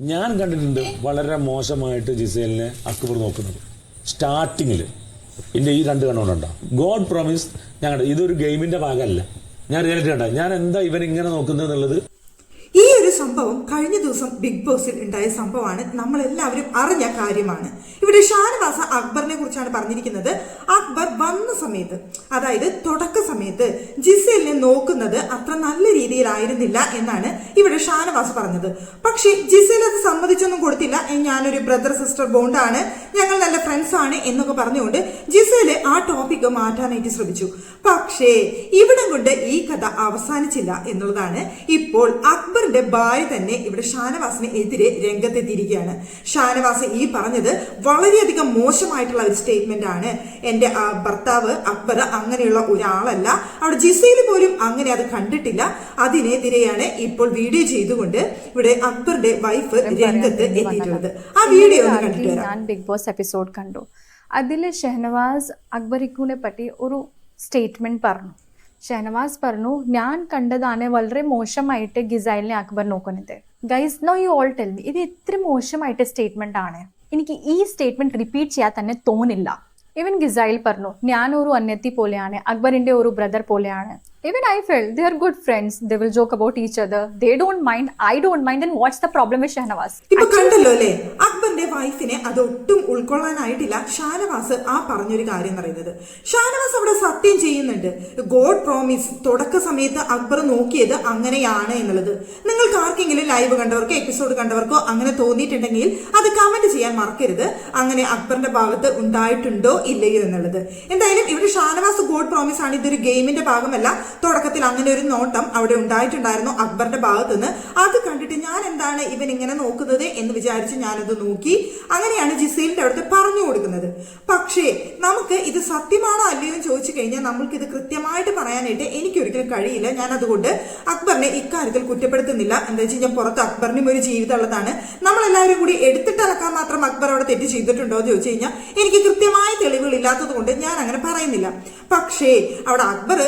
ഞാൻ കണ്ടിട്ടുണ്ട് വളരെ മോശമായിട്ട് ജിസേലിനെ അക്ബർ നോക്കുന്നത്. സ്റ്റാർട്ടിങ്ങിൽ എന്റെ ഈ രണ്ട് കണ്ണുകൊണ്ടുണ്ടോ ഗോഡ് പ്രോമിസ് ഞാൻ ഇതൊരു ഗെയിമിന്റെ ഭാഗമല്ല. ഞാൻ റിയാലിറ്റി കണ്ട. ഞാൻ എന്താ ഇവൻ ഇങ്ങനെ നോക്കുന്നത് എന്നുള്ളത്? ഈ ഒരു സംഭവം കഴിഞ്ഞ ദിവസം ബിഗ് ബോസിൽ ഉണ്ടായ സംഭവമാണ്. നമ്മൾ എല്ലാവരും അറിഞ്ഞ കാര്യമാണ്. ഇവിടെ ഷാനവാസ അക്ബറിനെ കുറിച്ചാണ് പറഞ്ഞിരിക്കുന്നത്. അക്ബർ വന്ന സമയത്ത് അതായത് തുടക്ക സമയത്ത് ജിസേലിനെ നോക്കുന്നത് അത്ര നല്ല രീതിയിലായിരുന്നില്ല എന്നാണ് ഇവിടെ ഷാനവാസ് പറഞ്ഞത്. പക്ഷേ ജിസേൽ അത് സമ്മതിച്ചൊന്നും കൊടുത്തില്ല. "ഏ, ഞാനൊരു ബ്രദർ സിസ്റ്റർ ബോണ്ടാണ് ഞങ്ങൾ നല്ല ഫ്രണ്ട്സ് ആണ് എന്നൊക്കെ പറഞ്ഞുകൊണ്ട് ജിസേൽ ആ ടോപ്പിക്ക് മാറ്റാനായിട്ട് ശ്രമിച്ചു. പക്ഷേ ഇവിടം കൊണ്ട് ഈ കഥ അവസാനിച്ചില്ല എന്നുള്ളതാണ് ഇപ്പോൾ അക്ബറിന്റെ ഭാര്യ തന്നെ ഇവിടെ ഷാനവാസിന് എതിരെ രംഗത്തെത്തിയിരിക്കുകയാണ്. ഷാനവാസ് ഈ പറഞ്ഞത് വളരെയധികം മോശമായിട്ടുള്ള ഒരു സ്റ്റേറ്റ്മെന്റ് ആണ്. എന്റെ ആ, ഭർത്താവ് അക്ബർ അങ്ങനെയുള്ള ഒരാളല്ല. അവിടെ ജിസയിൽ പോലും അങ്ങനെ അത് കണ്ടിട്ടില്ല. അതിനെതിരെയാണ് ഇപ്പോൾ വീഡിയോ ചെയ്തുകൊണ്ട് ഇവിടെ അക്ബറിന്റെ വൈഫ് രംഗത്ത് എത്തിയിട്ടുള്ളത്. ആ വീഡിയോ ഒന്ന് കണ്ടിട്ട് ഞാൻ ബിഗ് ബോസ് എപ്പിസോഡ് കണ്ടു. അതിൽ ഷെഹനവാസ് അക്ബറിക്കുനെ പറ്റി ഒരു സ്റ്റേറ്റ്മെന്റ് പറഞ്ഞു. ഷെഹനവാസ് പറഞ്ഞു ഞാൻ കണ്ടതാണ് വളരെ മോശമായിട്ട് ഗിസൈലിനെ അക്ബർ നോക്കുന്നത്. Guys know you all tell me ഇത് ഇത്ര മോശമായിട്ട് സ്റ്റേറ്റ്മെന്റ് ആണ്. എനിക്ക് ഈ സ്റ്റേറ്റ്മെന്റ് റിപ്പീറ്റ് ചെയ്യാൻ തന്നെ തോന്നില്ല. ഇവൻ ഗിസൈൽ പറഞ്ഞു ഞാൻ ഒരു അന്യത്തി പോലെയാണ് അക്ബറിന്റെ ഒരു ബ്രദർ പോലെയാണ്. ഇവൻ I feel they are good friends they will joke about each other they don't mind I don't mind then what's the problem with Shahnawaz ഇപ്പൊ കണ്ടല്ലോ അല്ലേ? അക്ബറിന്റെ വൈഫിനെ അത് ഒട്ടും ഉൾക്കൊള്ളാനായിട്ടില്ല ഷാനവാസ് ആ പറഞ്ഞൊരു കാര്യം പറയുന്നത്. ഷാനവാസ് അവിടെ സത്യം ചെയ്യുന്നുണ്ട്. ഗോഡ് പ്രോമിസ് തുടക്ക സമയത്ത് അക്ബർ നോക്കിയത് അങ്ങനെയാണ് എന്നുള്ളത്. നിങ്ങൾക്ക് ആർക്കെങ്കിലും ലൈവ് കണ്ടവർക്കോ എപ്പിസോഡ് കണ്ടവർക്കോ അങ്ങനെ തോന്നിയിട്ടുണ്ടെങ്കിൽ അത് കമന്റ് ചെയ്യാൻ മറക്കരുത്. അങ്ങനെ അക്ബറിന്റെ ഭാഗത്ത് ഉണ്ടായിട്ടുണ്ടോ ഇല്ലയോ എന്നുള്ളത്. എന്തായാലും ഇവിടെ ഷാനവാസ് ഗോഡ് പ്രോമിസ് ആണ്. ഇതൊരു ഗെയിമിന്റെ ഭാഗമല്ല. തുടക്കത്തിൽ അങ്ങനെ ഒരു നോട്ടം അവിടെ ഉണ്ടായിട്ടുണ്ടായിരുന്നു അക്ബറിന്റെ ഭാഗത്ത് നിന്ന് അത് കണ്ടിട്ട് ഞാൻ എന്താണ് ഇവൻ ഇങ്ങനെ നോക്കുന്നത് എന്ന് വിചാരിച്ച് ഞാനത് നോക്കി. അങ്ങനെയാണ് ജിസീലിന്റെ അടുത്ത് പറഞ്ഞു കൊടുക്കുന്നത്. പക്ഷേ നമുക്ക് ഇത് സത്യമാണോ അല്ലയോ എന്ന് ചോദിച്ചു കഴിഞ്ഞാൽ നമ്മൾക്ക് ഇത് കൃത്യമായിട്ട് പറയാനായിട്ട് എനിക്കൊരിക്കലും കഴിയില്ല. ഞാൻ അതുകൊണ്ട് അക്ബറിനെ ഇക്കാര്യത്തിൽ കുറ്റപ്പെടുത്തുന്നില്ല. എന്താ വെച്ച് കഴിഞ്ഞാൽ പുറത്ത് അക്ബറിനും ഒരു ജീവിതമുള്ളതാണ് നമ്മളെല്ലാവരും കൂടി എടുത്തിട്ടിറക്കാൻ മാത്രം അക്ബർ അവിടെ തെറ്റ് ചെയ്തിട്ടുണ്ടോ എന്ന് ചോദിച്ചു കഴിഞ്ഞാൽ എനിക്ക് കൃത്യമായ തെളിവുകൾ ഇല്ലാത്തത് കൊണ്ട് ഞാൻ അങ്ങനെ പറയുന്നില്ല. പക്ഷേ അവിടെ അക്ബർ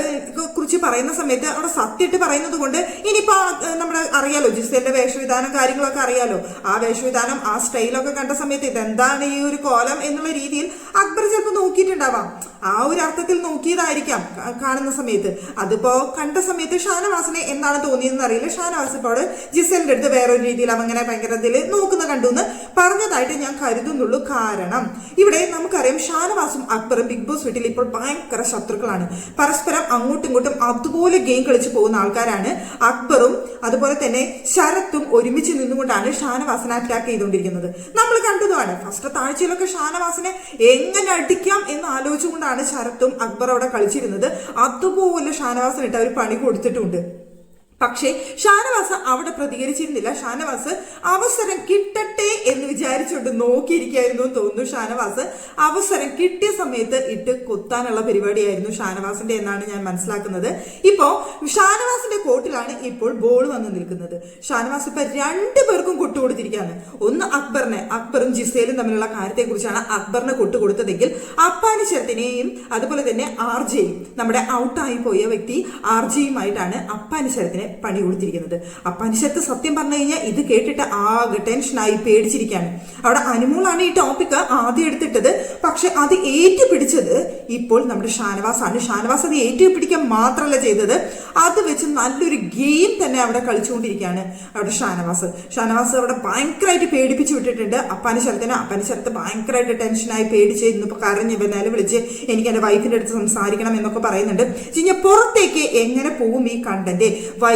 കുറിച്ച് പറയുന്ന സമയത്ത് അവിടെ സത്യമായിട്ട് പറയുന്നത് കൊണ്ട് ഇനിയിപ്പോൾ നമ്മൾ അറിയാലോ ജിസേലിന്റെ വേഷവിധാനം കാര്യങ്ങളൊക്കെ അറിയാലോ. ആ വേഷവിധാനം ആ സ്റ്റൈലൊക്കെ കണ്ട സമയത്ത് ഇതെന്താണ് ഈ ഒരു കോലം എന്നുള്ള രീതിയിൽ അക്ബർ ചിലപ്പോൾ നോക്കിയിട്ടുണ്ടാവാം. ആ ഒരു അർത്ഥത്തിൽ നോക്കിയതായിരിക്കാം കാണുന്ന സമയത്ത്. അതിപ്പോ കണ്ട സമയത്ത് ഷാനവാസിനെ എന്താണ് തോന്നിയതെന്ന് അറിയില്ല. ഷാനവാസ് ഇപ്പോൾ ജിസലിന്റെ അടുത്ത് വേറൊരു രീതിയിൽ അവങ്ങനെ ഭയങ്കര ഇതിൽ നോക്കുന്ന കണ്ടു എന്ന് പറഞ്ഞതായിട്ട് ഞാൻ കരുതുന്നുള്ളൂ. കാരണം ഇവിടെ നമുക്കറിയാം ഷാനവാസും അക്ബറും ബിഗ് ബോസ് വീട്ടിൽ ഇപ്പോൾ ഭയങ്കര ശത്രുക്കളാണ്. പരസ്പരം അങ്ങോട്ടും ഇങ്ങോട്ടും അതുപോലെ ഗെയിം കളിച്ചു പോകുന്ന ആൾക്കാരാണ് അക്ബറും അതുപോലെ തന്നെ ശരത്തും ഒരുമിച്ച് നിന്നുകൊണ്ടാണ് ഷാനവാസിനെ അറ്റാക്ക് ചെയ്തുകൊണ്ടിരിക്കുന്നത്. നമ്മൾ കണ്ടതുമാണ്. ഫസ്റ്റ് താഴ്ചയിലൊക്കെ ഷാനവാസിനെ എങ്ങനെ അടിക്കാം എന്ന് ആലോചിച്ചുകൊണ്ടാണ് ശരത്തും അക്ബർ അവിടെ കളിച്ചിരുന്നത്. അതുപോലെ ഷാനവാസിനിട്ട് അവർ പണി കൊടുത്തിട്ടുണ്ട്. പക്ഷേ ഷാനവാസ് അവിടെ പ്രതികരിച്ചിരുന്നില്ല. ഷാനവാസ് അവസരം കിട്ടട്ടെ എന്ന് വിചാരിച്ചുകൊണ്ട് നോക്കിയിരിക്കായിരുന്നു എന്ന് തോന്നുന്നു. ഷാനവാസ് അവസരം കിട്ടിയ സമയത്ത് ഇട്ട് കൊത്താനുള്ള പരിപാടിയായിരുന്നു ഷാനവാസിന്റെ എന്നാണ് ഞാൻ മനസ്സിലാക്കുന്നത്. ഇപ്പോ ഷാനവാസിന്റെ കോട്ടിലാണ് ഇപ്പോൾ ബോൾ വന്ന് നിൽക്കുന്നത്. ഷാനവാസ് ഇപ്പൊ രണ്ടു പേർക്കും കൊട്ടു കൊട്ടുകൊടുത്തിരിക്കുകയാണ് ഒന്ന് അക്ബറിനെ അക്ബറും ജിസേലും തമ്മിലുള്ള കാര്യത്തെ കുറിച്ചാണ് അക്ബറിനെ കൊട്ടുകൊടുത്തതെങ്കിൽ അപ്പാനി ശരത്തിനെയും അതുപോലെ തന്നെ ആർജയും നമ്മുടെ ഔട്ടായി പോയ വ്യക്തി ആർജയുമായിട്ടാണ് അപ്പാനി ശരത്തിനെ പണി കൊടുത്തിരിക്കുന്നത്. അപ്പാനി അനുശത്ത് സത്യം പറഞ്ഞു കഴിഞ്ഞാൽ ഇത് കേട്ടിട്ട് ആകെ ടെൻഷനായി പേടിച്ചിരിക്കുകയാണ് അവിടെ അനുമോളാണ് ഈ ടോപ്പിക് ആദ്യം എടുത്തിട്ടത്. പക്ഷെ അത് ഏറ്റു പിടിച്ചത് ഇപ്പോൾ നമ്മുടെ ഷാനവാസാണ്. ഷാനവാസ് അത് ഏറ്റു പിടിക്കാൻ മാത്രമല്ല ചെയ്തത്. അത് വെച്ച് നല്ലൊരു ഗെയിം തന്നെ അവിടെ കളിച്ചുകൊണ്ടിരിക്കുകയാണ് അവിടെ ഷാനവാസ്. ഷാനവാസ് അവിടെ ഭയങ്കരമായിട്ട് പേടിപ്പിച്ച് വിട്ടിട്ടുണ്ട്. അപ്പാനി ശരത്തിനെ ഭയങ്കരമായിട്ട് ടെൻഷനായി പേടിച്ച് ഇന്നിപ്പോ കരഞ്ഞ് പിന്നാലെ വിളിച്ച് എനിക്ക് എന്റെ വൈഫിന്റെ അടുത്ത് സംസാരിക്കണം എന്നൊക്കെ പറയുന്നുണ്ട്. ചിഞ്ഞ പുറത്തേക്ക് എങ്ങനെ പോകും ഈ കണ്ടന്റ്?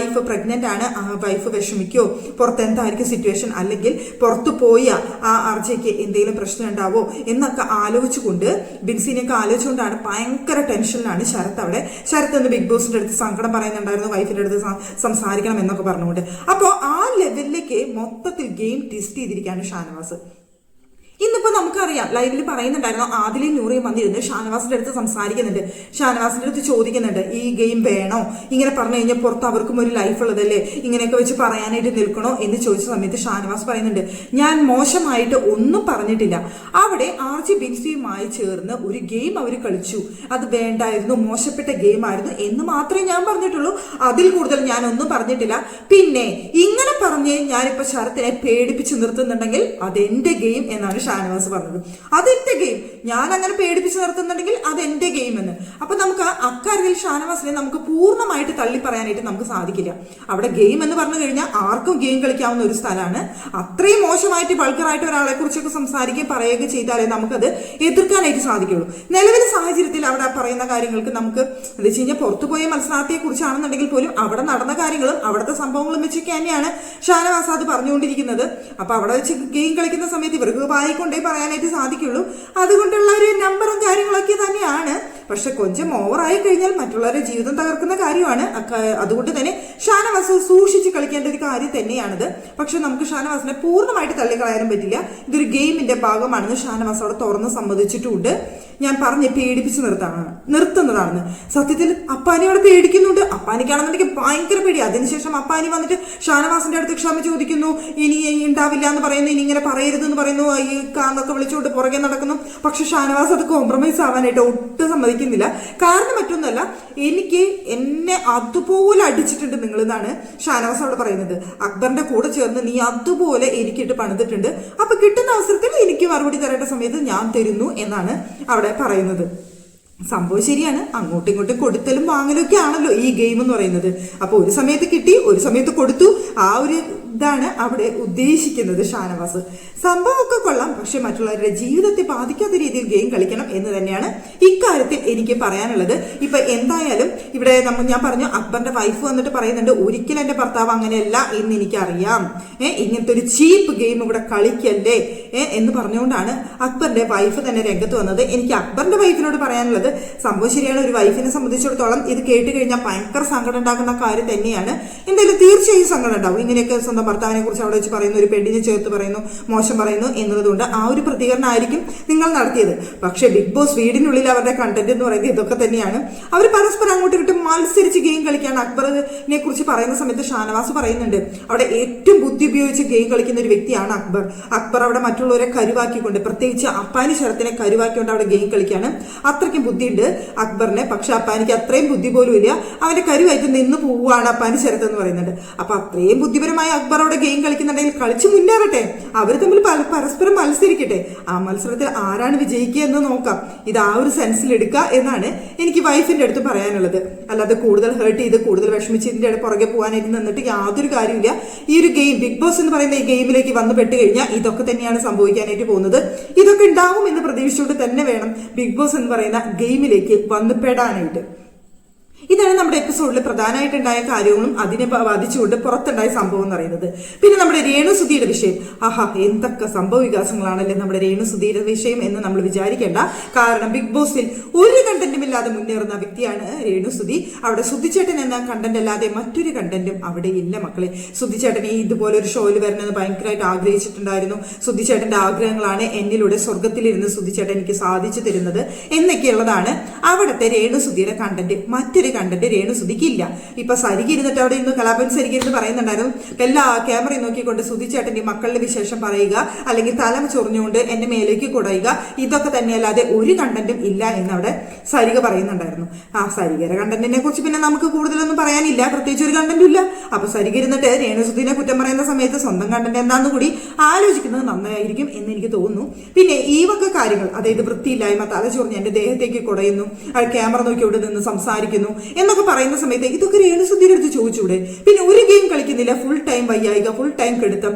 വൈഫ് പ്രഗ്നന്റ് ആണ് ആ വൈഫ് വിഷമിക്കോ? പുറത്ത് എന്തായിരിക്കും സിറ്റുവേഷൻ അല്ലെങ്കിൽ പുറത്തു പോയ ആ അർജയ്ക്ക് എന്തെങ്കിലും പ്രശ്നം ഉണ്ടാവോ? എന്നൊക്കെ ആലോചിച്ചുകൊണ്ട് ബിൻസിനെയൊക്കെ ആലോചിച്ചുകൊണ്ടാണ് ഭയങ്കര ടെൻഷനിലാണ് ശരത് അവിടെ. ശരത് എന്ന് ബിഗ് ബോസിന്റെ അടുത്ത് സങ്കടം പറയുന്നുണ്ടായിരുന്നു വൈഫിന്റെ അടുത്ത് സംസാരിക്കണം എന്നൊക്കെ പറഞ്ഞുകൊണ്ട്. അപ്പോൾ ആ ലെവലിലേക്ക് മൊത്തത്തിൽ ഗെയിം ടെസ്റ്റ് ചെയ്തിരിക്കുകയാണ് ഷാനവാസ്. ഇന്നിപ്പോ നമുക്കറിയാം ലൈവിൽ പറയുന്നുണ്ടായിരുന്നു ആദിലും നൂറിയും വന്നിരുന്ന് ഷാനവാസിന്റെ അടുത്ത് സംസാരിക്കുന്നുണ്ട് ഷാനവാസിന്റെ അടുത്ത് ചോദിക്കുന്നുണ്ട് ഈ ഗെയിം വേണോ? ഇങ്ങനെ പറഞ്ഞു കഴിഞ്ഞാൽ പുറത്ത് അവർക്കും ഒരു ലൈഫ് ഉള്ളതല്ലേ? ഇങ്ങനെയൊക്കെ വെച്ച് പറയാനായിട്ട് നിൽക്കണോ? എന്ന് ചോദിച്ച സമയത്ത് ഷാനവാസ് പറയുന്നുണ്ട് ഞാൻ മോശമായിട്ട് ഒന്നും പറഞ്ഞിട്ടില്ല. അവിടെ ആർ ജി ബിൻസിയുമായി ചേർന്ന് ഒരു ഗെയിം അവർ കളിച്ചു. അത് വേണ്ടായിരുന്നു മോശപ്പെട്ട ഗെയിം ആയിരുന്നു എന്ന് മാത്രമേ ഞാൻ പറഞ്ഞിട്ടുള്ളൂ. അതിൽ കൂടുതൽ ഞാൻ ഒന്നും പറഞ്ഞിട്ടില്ല. പിന്നെ ഇങ്ങനെ പറഞ്ഞ് ഞാനിപ്പോ ശരത്തിനെ പേടിപ്പിച്ച് നിർത്തുന്നുണ്ടെങ്കിൽ അതെന്റെ ഗെയിം എന്നാണ് ഷാനവാസ് പറഞ്ഞത്. അതെന്റെ ഗെയിം. ഞാൻ അങ്ങനെ പേടിപ്പിച്ച് നിർത്തുന്നുണ്ടെങ്കിൽ അത് എന്റെ ഗെയിം എന്ന്. അപ്പൊ നമുക്ക് അക്കാര്യത്തിൽ ഷാനവാസിനെ നമുക്ക് പൂർണമായിട്ട് തള്ളി പറയാനായിട്ട് നമുക്ക് സാധിക്കില്ല. അവിടെ ഗെയിം എന്ന് പറഞ്ഞു കഴിഞ്ഞാൽ ആർക്കും ഗെയിം കളിക്കാവുന്ന ഒരു സ്ഥലമാണ്. അത്രയും മോശമായിട്ട് ബൾക്കറായിട്ട് ഒരാളെ കുറിച്ചൊക്കെ സംസാരിക്കുകയും പറയുകയും ചെയ്താലേ നമുക്കത് എതിർക്കാനായിട്ട് സാധിക്കുള്ളൂ. നിലവിലെ സാഹചര്യത്തിൽ അവിടെ പറയുന്ന കാര്യങ്ങൾക്ക് നമുക്ക് എന്താ വെച്ച് കഴിഞ്ഞാൽ പുറത്തുപോയ മത്സരാർത്ഥിയെ കുറിച്ചാണെന്നുണ്ടെങ്കിൽ പോലും അവിടെ നടന്ന കാര്യങ്ങളും അവിടുത്തെ സംഭവങ്ങളും വെച്ചൊക്കെ തന്നെയാണ് ഷാനവാസ് അത് പറഞ്ഞുകൊണ്ടിരിക്കുന്നത്. അപ്പൊ അവിടെ വെച്ച് ഗെയിം കളിക്കുന്ന സമയത്ത് ഇവർക്ക് വായിക്കൊണ്ടേ പറയാനായിട്ട് സാധിക്കുള്ളൂ. അതുകൊണ്ടുള്ള ഒരു നമ്പറും കാര്യങ്ങളൊക്കെ തന്നെയാണ്. പക്ഷെ കൊഞ്ചം ഓവറായി കഴിഞ്ഞാൽ മറ്റുള്ളവരുടെ ജീവിതം തകർക്കുന്ന കാര്യമാണ്. അതുകൊണ്ട് തന്നെ ഷാനവാസ് സൂക്ഷിച്ച് കളിക്കേണ്ട ഒരു കാര്യം തന്നെയാണിത്. പക്ഷെ നമുക്ക് ഷാനവാസിനെ പൂർണമായിട്ട് തള്ളിക്കളയാനും പറ്റില്ല. ഇതൊരു ഗെയിമിന്റെ ഭാഗമാണെന്ന് ഷാനവാസ് അവിടെ തുറന്ന് സമ്മതിച്ചിട്ടുണ്ട്. ഞാൻ പറഞ്ഞ് പേടിപ്പിച്ച് നിർത്താണ് നിർത്തുന്നതാണെന്ന്. സത്യത്തിൽ അപ്പാനി അവിടെ പേടിക്കുന്നുണ്ട്. അപ്പാനിക്കാണെന്നുണ്ടെങ്കിൽ ഭയങ്കര പേടി. അതിനുശേഷം അപ്പാനി വന്നിട്ട് ഷാനവാസിന്റെ അടുത്ത് ക്ഷമ ചോദിക്കുന്നു. ഇനി ഉണ്ടാവില്ല എന്ന് പറയുന്നു. ഇനി ഇങ്ങനെ പറയരുത് എന്ന് പറയുന്നു. ഈ കാന്നൊക്കെ വിളിച്ചുകൊണ്ട് പുറകെ നടക്കുന്നു. പക്ഷെ ഷാനവാസ് അത് കോംപ്രമൈസ് ആവാനായിട്ട് ഒട്ടും സമ്മതിക്കുന്നില്ല. കാരണം മറ്റൊന്നല്ല എനിക്ക് എന്നെ അതുപോലെ അടിച്ചിട്ടുണ്ട് നിങ്ങൾ എന്നാണ് ഷാനവാസ് അവിടെ പറയുന്നത്. അക്ബറിന്റെ കൂടെ ചേർന്ന് നീ അതുപോലെ എനിക്കിട്ട് പണിതിട്ടുണ്ട്. അപ്പൊ കിട്ടുന്ന അവസരത്തിൽ എനിക്ക് മറുപടി തരേണ്ട സമയത്ത് ഞാൻ തരുന്നു എന്നാണ് അവിടെ പറയുന്നത്. സംഭവം ശരിയാണ്. അങ്ങോട്ടും ഇങ്ങോട്ടും കൊടുത്തലും വാങ്ങലും ഒക്കെ ആണല്ലോ ഈ ഗെയിം എന്ന് പറയുന്നത്. അപ്പൊ ഒരു സമയത്ത് കിട്ടി ഒരു സമയത്ത് കൊടുത്തു. ആ ഒരു ഇതാണ് അവിടെ ഉദ്ദേശിക്കുന്നത് ഷാനവാസ്. സംഭവമൊക്കെ കൊള്ളാം പക്ഷെ മറ്റുള്ളവരുടെ ജീവിതത്തെ ബാധിക്കാത്ത രീതിയിൽ ഗെയിം കളിക്കണം എന്ന് തന്നെയാണ് ഇക്കാര്യത്തിൽ എനിക്ക് പറയാനുള്ളത്. ഇപ്പൊ എന്തായാലും ഇവിടെ നമ്മൾ ഞാൻ പറഞ്ഞു അക്ബറിന്റെ വൈഫ് വന്നിട്ട് പറയുന്നുണ്ട് ഒരിക്കലും എന്റെ ഭർത്താവ് അങ്ങനെയല്ല എന്ന് എനിക്കറിയാം. ഏഹ് ഇങ്ങനത്തെ ഒരു ചീപ്പ് ഗെയിം ഇവിടെ കളിക്കല്ലേ? ഏഹ് എന്ന് പറഞ്ഞുകൊണ്ടാണ് അക്ബറിന്റെ വൈഫ് തന്നെ രംഗത്ത് വന്നത്. എനിക്ക് അക്ബറിന്റെ വൈഫിനോട് പറയാനുള്ളത് സംഭവം ശരിയാണ് ഒരു വൈഫിനെ സംബന്ധിച്ചിടത്തോളം ഇത് കേട്ട് കഴിഞ്ഞാൽ ഭയങ്കര സങ്കടം ഉണ്ടാക്കുന്ന കാര്യം തന്നെയാണ്. എന്തായാലും തീർച്ചയായും സങ്കടം ഉണ്ടാവും. ഇങ്ങനെയൊക്കെ സ്വന്തം ഭർത്താവിനെ കുറിച്ച് അവിടെ വെച്ച് പറയുന്നു ഒരു പെണ്ണിനെ ചേർത്ത് പറയുന്നു മോശം പറയുന്നു എന്നതുകൊണ്ട് ആ ഒരു പ്രതികരണമായിരിക്കും നിങ്ങൾ നടത്തിയത്. പക്ഷേ ബിഗ് ബോസ് വീടിനുള്ളിൽ അവരുടെ കണ്ടന്റ് എന്ന് പറയുന്നത് ഇതൊക്കെ തന്നെയാണ്. അവർ പരസ്പരം അങ്ങോട്ട് ഇങ്ങോട്ടും മത്സരിച്ച് ഗെയിം കളിക്കാൻ അക്ബറിനെ കുറിച്ച് പറയുന്ന സമയത്ത് ഷാനവാസ് പറയുന്നുണ്ട് അവിടെ ഏറ്റവും ബുദ്ധി ഉപയോഗിച്ച് ഗെയിം കളിക്കുന്ന ഒരു വ്യക്തിയാണ് അക്ബർ. അക്ബർ അവിടെ മറ്റുള്ളവരെ കരുവാക്കിക്കൊണ്ട് പ്രത്യേകിച്ച് അപ്പാനി ശരത്തിനെ കരുവാക്കിക്കൊണ്ട് അവിടെ ഗെയിം കളിക്കാണ് അത്രയ്ക്കും ബുദ്ധിയുണ്ട് അക്ബറിനെ പക്ഷെ അപ്പാനിക്ക് അത്രയും ബുദ്ധി പോലും ഇല്ല. അവന്റെ കരുവായിട്ട് നിന്ന് പോവുകയാണ് അപ്പാനി ശരത്ത് എന്ന് പറയുന്നുണ്ട്. അപ്പൊ അത്രയും ബുദ്ധിപരമായ അക്ബർ അവിടെ ഗെയിം കളിക്കുന്നുണ്ടെങ്കിൽ കളിച്ച് മുന്നേറട്ടെ. അവർ തമ്മിൽ പരസ്പരം മത്സരിക്കട്ടെ. ആ മത്സരത്തിൽ ആരാണ് വിജയിക്കുക എന്ന് നോക്കാം. ഇത് ആ ഒരു സെൻസിൽ എടുക്കുക എന്നാണ് എനിക്ക് വൈഫിന്റെ അടുത്ത് പറയാനുള്ളത്. അല്ലാതെ കൂടുതൽ ഹേർട്ട് ചെയ്ത് കൂടുതൽ വിഷമിച്ച് ഇതിന്റെ പുറകെ പോകാനായിട്ട് നിന്നിട്ട് യാതൊരു കാര്യമില്ല ഈ ഒരു ഗെയിം ബിഗ് ബോസ് എന്ന് പറയുന്ന ഈ ഗെയിമിലേക്ക് വന്നു പെട്ട് കഴിഞ്ഞാൽ ഇതൊക്കെ തന്നെയാണ് സംഭവിക്കാനായിട്ട് പോകുന്നത്. ഇതൊക്കെ ഉണ്ടാവും എന്ന് പ്രതീക്ഷിച്ചുകൊണ്ട് തന്നെ വേണം ബിഗ് ബോസ് എന്ന് പറയുന്ന ഗെയിമിലേക്ക് വന്ന് പെടാനായിട്ട്. ഇതാണ് നമ്മുടെ എപ്പിസോഡിൽ പ്രധാനമായിട്ടുണ്ടായ കാര്യങ്ങളും അതിനെ ബാധിച്ചുകൊണ്ട് പുറത്തുണ്ടായ സംഭവം എന്ന് പറയുന്നത്. പിന്നെ നമ്മുടെ രേണുസുതിയുടെ വിഷയം. ആഹാ എന്തൊക്കെ സംഭവ വികാസങ്ങളാണല്ലേ നമ്മുടെ രേണുസുതിയുടെ വിഷയം എന്ന് നമ്മൾ വിചാരിക്കേണ്ട. കാരണം ബിഗ് ബോസിൽ ഒരു കണ്ടന്റും ഇല്ലാതെ മുന്നേറുന്ന വ്യക്തിയാണ് രേണുസുതി അവിടെ സുധിച്ചേട്ടൻ എന്ന കണ്ടന്റ് അല്ലാതെ മറ്റൊരു കണ്ടന്റും അവിടെ ഇല്ല മക്കളെ. സുധിച്ചേട്ടനെ ഈ ഇതുപോലെ ഒരു ഷോയിൽ വരണമെന്ന് ഭയങ്കരമായിട്ട് ആഗ്രഹിച്ചിട്ടുണ്ടായിരുന്നു. സുധിച്ചേട്ടന്റെ ആഗ്രഹങ്ങളാണ് എന്നിലൂടെ സ്വർഗത്തിലിരുന്ന് സുധിച്ചേട്ടൻ എനിക്ക് സാധിച്ചു തരുന്നത് എന്നൊക്കെയുള്ളതാണ് അവിടുത്തെ രേണുസുതിയുടെ കണ്ടന്റ് മറ്റൊരു കണ്ടന്റ് രേണു സുധിക്കില്ല ഇപ്പൊ സരികി ഇരുന്നിട്ട് അവിടെ ഇന്ന് കലാപൻ സരികി ഇരുന്ന് പറയുന്നുണ്ടായിരുന്നു. എല്ലാ ക്യാമറയും നോക്കിക്കൊണ്ട് ഈ മക്കളുടെ വിശേഷം പറയുക അല്ലെങ്കിൽ തലം ചൊറിഞ്ഞുകൊണ്ട് എന്റെ മേലേക്ക് കുടയുക ഇതൊക്കെ തന്നെയല്ലാതെ ഒരു കണ്ടന്റും ഇല്ല എന്നവിടെ സരിക പറയുന്നുണ്ടായിരുന്നു. ആ സരികയുടെ കണ്ടന്റിനെ കുറിച്ച് പിന്നെ നമുക്ക് കൂടുതലൊന്നും പറയാനില്ല. പ്രത്യേകിച്ച് ഒരു കണ്ടന്റും ഇല്ല. അപ്പൊ സരിക ഇരുന്നിട്ട് രേണുസുദിനെ കുറ്റം പറയുന്ന സമയത്ത് സ്വന്തം കണ്ടന്റ് എന്താന്ന് കൂടി ആലോചിക്കുന്നത് നന്നായിരിക്കും എന്ന് എനിക്ക് തോന്നുന്നു. പിന്നെ ഈ കാര്യങ്ങൾ അതായത് വൃത്തിയില്ലായ്മ തല ചൊറിഞ്ഞ് എന്റെ ദേഹത്തേക്ക് കുടയുന്നു ക്യാമറ നോക്കി ഇവിടെ നിന്ന് സംസാരിക്കുന്നു എന്നൊക്കെ പറയുന്ന സമയത്ത് ഇതൊക്കെ രേണുസുദ്ധിയുടെ അടുത്ത് ചോദിച്ചൂടെ? പിന്നെ ഒരു ഗെയിം കളിക്കുന്നില്ല. ഫുൾ ടൈം വയ്യായിക ഫുൾ ടൈം കെടുത്തം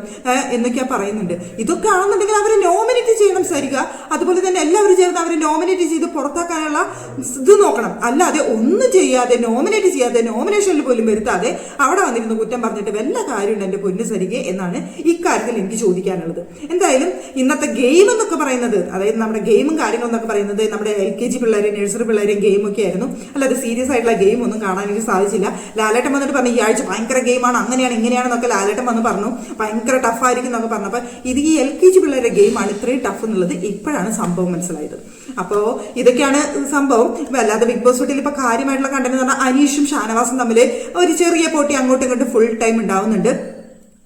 എന്നൊക്കെയാ പറയുന്നുണ്ട്. ഇതൊക്കെ ആണെന്നുണ്ടെങ്കിൽ അവരെ നോമിനേറ്റ് ചെയ്യണം സരിക. അതുപോലെ തന്നെ എല്ലാവരും ചേർന്ന് അവരെ നോമിനേറ്റ് ചെയ്ത് പുറത്താക്കാനുള്ള ഇത് നോക്കണം. അല്ലാതെ ഒന്നും ചെയ്യാതെ നോമിനേറ്റ് ചെയ്യാതെ നോമിനേഷനിൽ പോലും വരുത്താതെ അവിടെ വന്നിരുന്ന് കുറ്റം പറഞ്ഞിട്ട് വല്ല കാര്യമുണ്ട് എന്റെ പൊന്നു സരിക എന്നാണ് ഇക്കാര്യത്തിൽ എനിക്ക് ചോദിക്കാനുള്ളത്. എന്തായാലും ഇന്നത്തെ ഗെയിം എന്നൊക്കെ പറയുന്നത് അതായത് നമ്മുടെ ഗെയിമും കാര്യങ്ങളും എന്നൊക്കെ പറയുന്നത് നമ്മുടെ എൽ കെ ജി പിള്ളേരെയും നഴ്സറി പിള്ളേരെയും ഗെയിമൊക്കെ ആയിരുന്നു. അല്ലാതെ സീരിയസ് ആയിട്ടുള്ള ഗെയിം ഒന്നും കാണാൻ എനിക്ക് സാധിച്ചില്ല. ലാലേട്ടൻ വന്നിട്ട് പറഞ്ഞു ഈ ആഴ്ച ഭയങ്കര ഗെയിമാണ് അങ്ങനെയാണ് ഇങ്ങനെയാണെന്നൊക്കെ ലാലേട്ടൻ വന്ന് പറഞ്ഞു. ഭയങ്കര ടഫായിരിക്കും എന്നൊക്കെ പറഞ്ഞു അപ്പോൾ ഇത് ഈ എൽ കെ ജി പിള്ളേരുടെ ഗെയിമാണ് ഇത്രയും ടഫ് എന്നുള്ളത് ഇപ്പോഴാണ് സംഭവം മനസ്സിലായത്. അപ്പോൾ ഇതൊക്കെയാണ് സംഭവം. അല്ലാതെ ബിഗ് ബോസ് വീട്ടിൽ ഇപ്പോൾ കാര്യമായിട്ടുള്ള കണ്ടന്റ് എന്ന് പറഞ്ഞാൽ അനീഷും ഷാനവാസും തമ്മിൽ ഒരു ചെറിയ പോട്ടി അങ്ങോട്ടും ഇങ്ങോട്ടും ഫുൾ ടൈം ഉണ്ടാവുന്നുണ്ട്.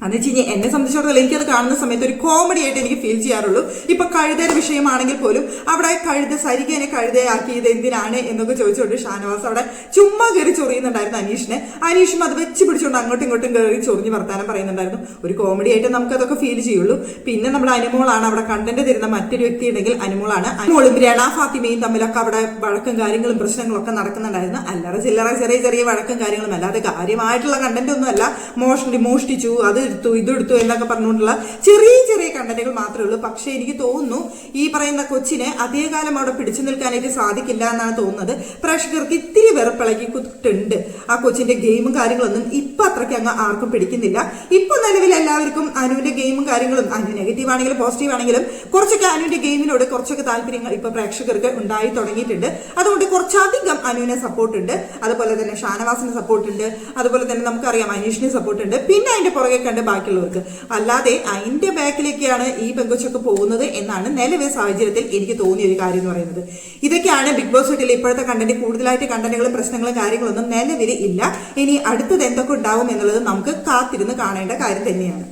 എന്ന് വെച്ച് കഴിഞ്ഞാൽ എന്നെ സംബന്ധിച്ചിടത്തോളം എനിക്കത് കാണുന്ന സമയത്ത് ഒരു കോമഡി ആയിട്ട് എനിക്ക് ഫീൽ ചെയ്യാറുള്ളൂ. ഇപ്പൊ കഴുതയുടെ വിഷയമാണെങ്കിൽ പോലും അവിടെ കഴുത സരികനെ കഴുതയാക്കിയത് എന്തിനാണ് എന്നൊക്കെ ചോദിച്ചുകൊണ്ട് ഷാനവാസ് അവിടെ ചുമ്മാ കയറി ചൊറിയുന്നുണ്ടായിരുന്നു അനീഷിനെ. അനീഷും അത് വെച്ച് പിടിച്ചുകൊണ്ട് അങ്ങോട്ടും ഇങ്ങോട്ടും കയറി ചൊറിഞ്ഞ് വർത്താനം പറയുന്നുണ്ടായിരുന്നു. ഒരു കോമഡി ആയിട്ട് നമുക്ക് അതൊക്കെ ഫീൽ ചെയ്യുള്ളൂ. പിന്നെ നമ്മുടെ അനുമോളാണ് അവിടെ കണ്ടന്റ് തരുന്ന മറ്റൊരു വ്യക്തി ഉണ്ടെങ്കിൽ അനുമോളാണ്. അനുമോളും രണ ഫാത്തിമയും തമ്മിലൊക്കെ അവിടെ വഴക്കും കാര്യങ്ങളും പ്രശ്നങ്ങളൊക്കെ നടക്കുന്നുണ്ടായിരുന്നു. അല്ലറ ചില്ലറ ചെറിയ ചെറിയ വഴക്കും കാര്യങ്ങളും അല്ലാതെ കാര്യമായിട്ടുള്ള കണ്ടന്റ് ഒന്നും അല്ല മോഷണി മോഷ്ടിച്ചു. അത് എടുത്തു ഇതെടുത്തു എന്നൊക്കെ പറഞ്ഞുകൊണ്ടുള്ള ചെറിയ ചെറിയ കണ്ടന്റുകൾ മാത്രമേ ഉള്ളൂ. പക്ഷേ എനിക്ക് തോന്നുന്നു ഈ പറയുന്ന കൊച്ചിനെ അധികകാലം അവിടെ പിടിച്ചു നിൽക്കാനായിട്ട് സാധിക്കില്ല എന്നാണ് തോന്നുന്നത്. പ്രേക്ഷകർക്ക് ഇത്തിരി വെറുപ്പിളക്കി കുത്തിട്ടുണ്ട്. ആ കൊച്ചിന്റെ ഗെയിമും കാര്യങ്ങളൊന്നും ഇപ്പൊ അത്രയ്ക്ക് അങ്ങ് ആർക്കും പിടിക്കുന്നില്ല. ഇപ്പൊ നിലവിൽ എല്ലാവർക്കും അനുവിന്റെ ഗെയിമും കാര്യങ്ങളും അനു നെഗറ്റീവ് ആണെങ്കിലും പോസിറ്റീവ് ആണെങ്കിലും കുറച്ചൊക്കെ അനുവിന്റെ ഗെയിമിനോട് കുറച്ചൊക്കെ താല്പര്യങ്ങൾ ഇപ്പൊ പ്രേക്ഷകർക്ക് ഉണ്ടായി തുടങ്ങിയിട്ടുണ്ട്. അതുകൊണ്ട് കുറച്ചധികം അനുവിനെ സപ്പോർട്ട് ഉണ്ട്. അതുപോലെ തന്നെ ഷാനവാസിന് സപ്പോർട്ട് ഉണ്ട്. അതുപോലെ തന്നെ നമുക്കറിയാം അനീഷിന് സപ്പോർട്ട് ഉണ്ട്. പിന്നെ അതിന്റെ പുറകെ കണ്ട് ബാക്കിയുള്ളവർക്ക്. അല്ലാതെ അതിന്റെ ബാക്കിലേക്കാണ് ഈ പെങ്കൊച്ചൊക്കെ പോകുന്നത് എന്നാണ് നിലവിലെ സാഹചര്യത്തിൽ എനിക്ക് തോന്നിയ ഒരു കാര്യം എന്ന് പറയുന്നത്. ഇതൊക്കെയാണ് ബിഗ് ബോസ് വീട്ടിൽ ഇപ്പോഴത്തെ കണ്ടന്റ് കൂടുതലായിട്ട് കണ്ടന്റുകളും പ്രശ്നങ്ങളും കാര്യങ്ങളൊന്നും നിലവിൽ ഇല്ല. ഇനി അടുത്തത് എന്തൊക്കെ ഉണ്ടാവും എന്നുള്ളത് നമുക്ക് കാത്തിരുന്ന് കാണേണ്ട കാര്യം തന്നെയാണ്.